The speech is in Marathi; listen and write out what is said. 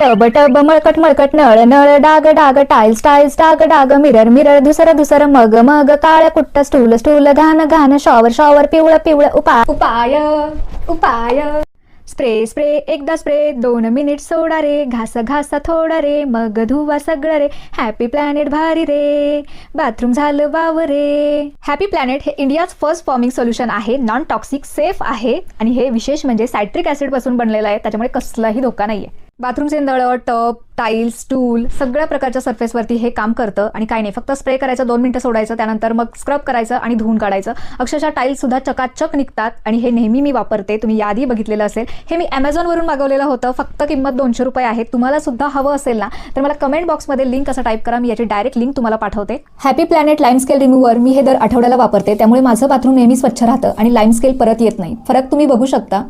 टब टब मळकट मळकट नळ नळ डाग डाग टाईल्स टाईल्स डाग डाग मिरर मिरर दुसर दुसर मग मग काळ कुट्ट स्टूल स्टूल घाण घाण शॉवर शॉवर पिवळ पिवळ उपाय उपाय उपाय. स्प्रे स्प्रे एकदा स्प्रे दोन मिनिट सोडा रे घास घासा थोडा रे मग धुवा सगळं रे हॅपी प्लॅनेट भारी रे बाथरूम झालं वाव रे. हॅपी प्लॅनेट हे इंडियाज फर्स्ट फॉर्मिंग सोल्युशन आहे नॉन टॉक्सिक सेफ आहे आणि हे विशेष म्हणजे सायट्रिक ऍसिडपासून बनलेलं आहे त्याच्यामुळे कसलाही धोका नाहीये. बाथरूमचे नळ टप टाईल्स स्टूल सगळ्या प्रकारच्या सरफेसवरती हे काम करतं आणि काही नाही. फक्त स्प्रे करायचं दोन मिनिटं सोडायचं त्यानंतर मग स्क्रब करायचं आणि धुवून काढायचं. अक्षरशः टाईल्स सुद्धा चकाचक निघतात आणि हे नेहमी मी वापरते. तुम्ही यादी बघितलेलं असेल. हे मी अमेझॉनवरून मागवलेलं होतं. फक्त किंमत दोनशे रुपये आहे. तुम्हाला सुद्धा हवं असेल ना तर मला कमेंट बॉक्समध्ये लिंक असं टाईप करा. मी याची डायरेक्ट लिंक तुम्हाला पाठवते. Happy planet lime scale remover मी हे दर आठवड्याला वापरते. त्यामुळे माझं बाथरूम नेहमी स्वच्छ राहतं आणि लाईम स्केल परत येत नाही. फरक तुम्ही बघू शकता.